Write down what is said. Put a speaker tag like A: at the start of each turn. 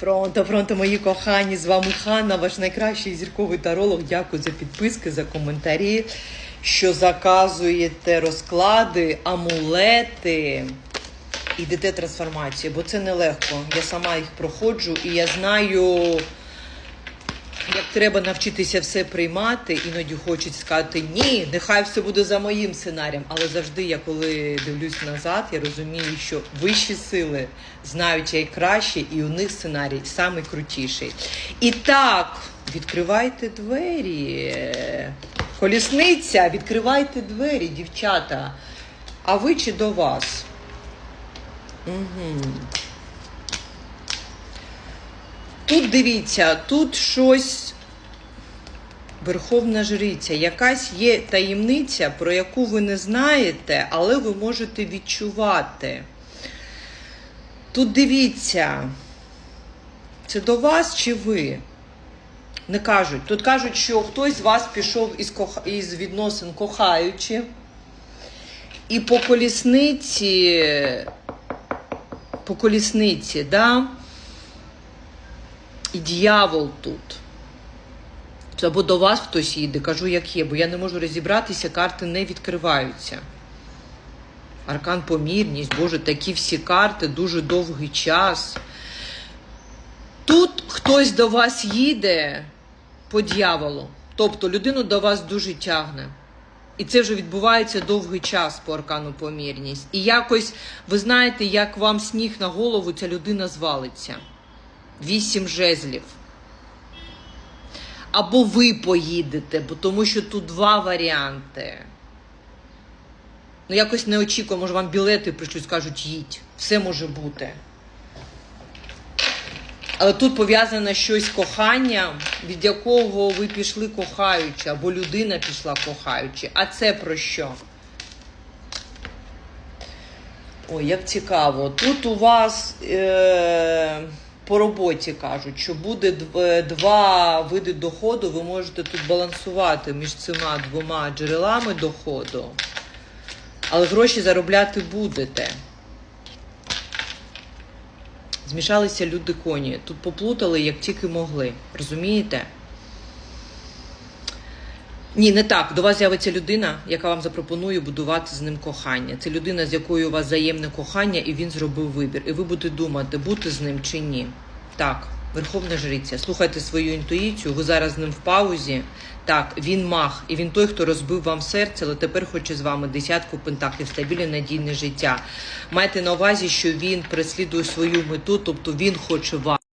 A: Пронто, пронто, мої кохані, з вами Ханна, ваш найкращий зірковий таролог. Дякую за підписки, за коментарі, що заказуєте розклади, амулети. Ідете трансформацію, бо це нелегко. Я сама їх проходжу і я знаю, треба навчитися все приймати. Іноді хочуть сказати ні, нехай все буде за моїм сценарієм. Але завжди, я коли дивлюсь назад, я розумію, що вищі сили знають як краще, і у них сценарій самий крутіший. І так, відкривайте двері. Колісниця, відкривайте двері, дівчата. А ви чи до вас? Угу. Тут дивіться, тут щось Верховна Жриця, якась є таємниця, про яку ви не знаєте, але ви можете відчувати. Тут дивіться, це до вас чи ви? Не кажуть. Тут кажуть, що хтось з вас пішов із, коха... із відносин кохаючи, і по колісниці, по колісниці, да? і дьявол тут. Це або до вас хтось їде, кажу, як є, бо я не можу розібратися, карти не відкриваються. Аркан помірність, Боже, такі всі карти, дуже довгий час. Тут хтось до вас їде по дьяволу. Тобто людину до вас дуже тягне. І це вже відбувається довгий час по аркану помірність. І якось ви знаєте, як вам сніг на голову ця людина звалиться. Вісім жезлів. Або ви поїдете, бо тому що тут два варіанти. Ну, якось не очікую, може вам білети пришлють, скажуть, їдь. Все може бути. Але тут пов'язане щось з коханням, від якого ви пішли кохаючи, або людина пішла кохаючи. А це про що? Ой, як цікаво. Тут у вас е- по роботі кажуть, що буде е, два види доходу, ви можете тут балансувати між цими двома джерелами доходу, але гроші заробляти будете. Змішалися люди коні. Тут поплутали, як тільки могли. Розумієте? Ні, не так. До вас з'явиться людина, яка вам запропонує будувати з ним кохання. Це людина, з якою у вас взаємне кохання, і він зробив вибір. І ви будете думати, бути з ним чи ні. Так, Верховна Жриця, слухайте свою інтуїцію, ви зараз з ним в паузі. Так, він мах, і він той, хто розбив вам серце, але тепер хоче з вами десятку пентаклів, стабільне надійне життя. Майте на увазі, що він переслідує свою мету, тобто він хоче вас.